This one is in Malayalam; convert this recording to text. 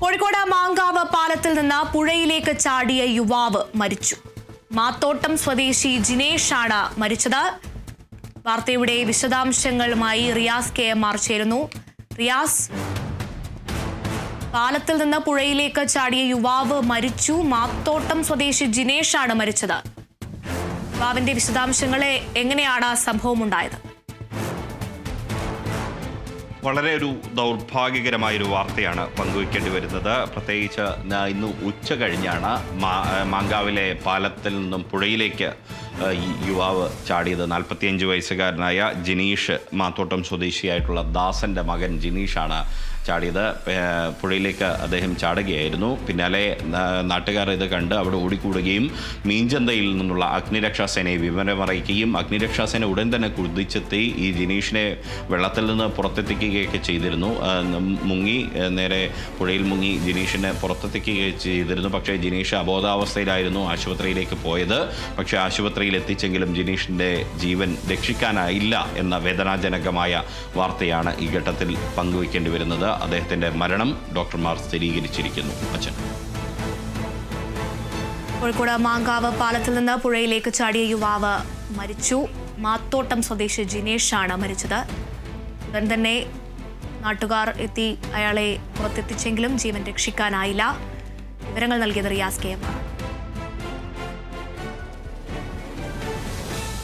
കോഴിക്കോട് മാങ്കാവ് പാലത്തിൽ നിന്ന് പുഴയിലേക്ക് ചാടിയ യുവാവ് മരിച്ചു. മാത്തോട്ടം സ്വദേശി ജിനേഷാണ് മരിച്ചത്. വാർത്തയുടെ വിശദാംശങ്ങളുമായി റിയാസ് കെ എം ആർ ചേരുന്നു. റിയാസ് പാലത്തിൽ നിന്ന് പുഴയിലേക്ക് ചാടിയ യുവാവ് മരിച്ചു. മാത്തോട്ടം സ്വദേശി ജിനേഷാണ് മരിച്ചത്. യുവാവിന്റെ വിശദാംശങ്ങളെ എങ്ങനെയാണ് സംഭവം ഉണ്ടായത് വളരെ ഒരു ദൗർഭാഗ്യകരമായൊരു വാർത്തയാണ് പങ്കുവയ്ക്കേണ്ടി വരുന്നത്. പ്രത്യേകിച്ച് ഇന്ന് ഉച്ച കഴിഞ്ഞാണ് മാങ്കാവിലെ പാലത്തിൽ നിന്നും പുഴയിലേക്ക് യുവാവ് ചാടിയത്. നാൽപ്പത്തിയഞ്ച് വയസ്സുകാരനായ ജിനീഷ് മാത്തോട്ടം സ്വദേശിയായിട്ടുള്ള ദാസന്റെ മകൻ ജിനീഷാണ് ചാടിയത് പുഴയിലേക്ക് അദ്ദേഹം ചാടുകയായിരുന്നു. പിന്നാലെ നാട്ടുകാർ ഇത് കണ്ട് അവിടെ ഓടിക്കൂടുകയും മീൻചന്തയിൽ നിന്നുള്ള അഗ്നിരക്ഷാസേനയെ വിവരമറിയിക്കുകയും അഗ്നിരക്ഷാസേന ഉടൻ തന്നെ കുതിച്ചെത്തി ഈ ജിനീഷിനെ വെള്ളത്തിൽ നിന്ന് പുറത്തെത്തിക്കുകയൊക്കെ ചെയ്തിരുന്നു. മുങ്ങി നേരെ പുഴയിൽ മുങ്ങി ജിനീഷിനെ പുറത്തെത്തിക്കുകയൊക്കെ ചെയ്തിരുന്നു. പക്ഷേ ജിനീഷ് അബോധാവസ്ഥയിലായിരുന്നു ആശുപത്രിയിലേക്ക് പോയത്. പക്ഷേ ആശുപത്രിയിൽ എത്തിച്ചെങ്കിലും ജിനീഷിന്റെ ജീവൻ രക്ഷിക്കാനായില്ല എന്ന വേദനാജനകമായ വാർത്തയാണ് ഈ ഘട്ടത്തിൽ പങ്കുവയ്ക്കേണ്ടി വരുന്നത്. അദ്ദേഹത്തിന്റെ മരണം ഡോക്ടർമാർ സ്ഥിരീകരിച്ചിരിക്കുന്നു. അച്ഛൻ. കോഴിക്കോട് മാങ്കാവ് പാലത്തിൽ നിന്ന് പുഴയിലേക്ക് ചാടിയ യുവാവ് മരിച്ചു. മാത്തോട്ടം സ്വദേശി ജിനേഷാണ് മരിച്ചത്. ഉടൻ തന്നെ നാട്ടുകാർ എത്തി അയാളെ പുറത്തെത്തിച്ചെങ്കിലും ജീവൻ രക്ഷിക്കാനായില്ല. വിവരങ്ങൾ നൽകിയത് റിയാസ് കെ എം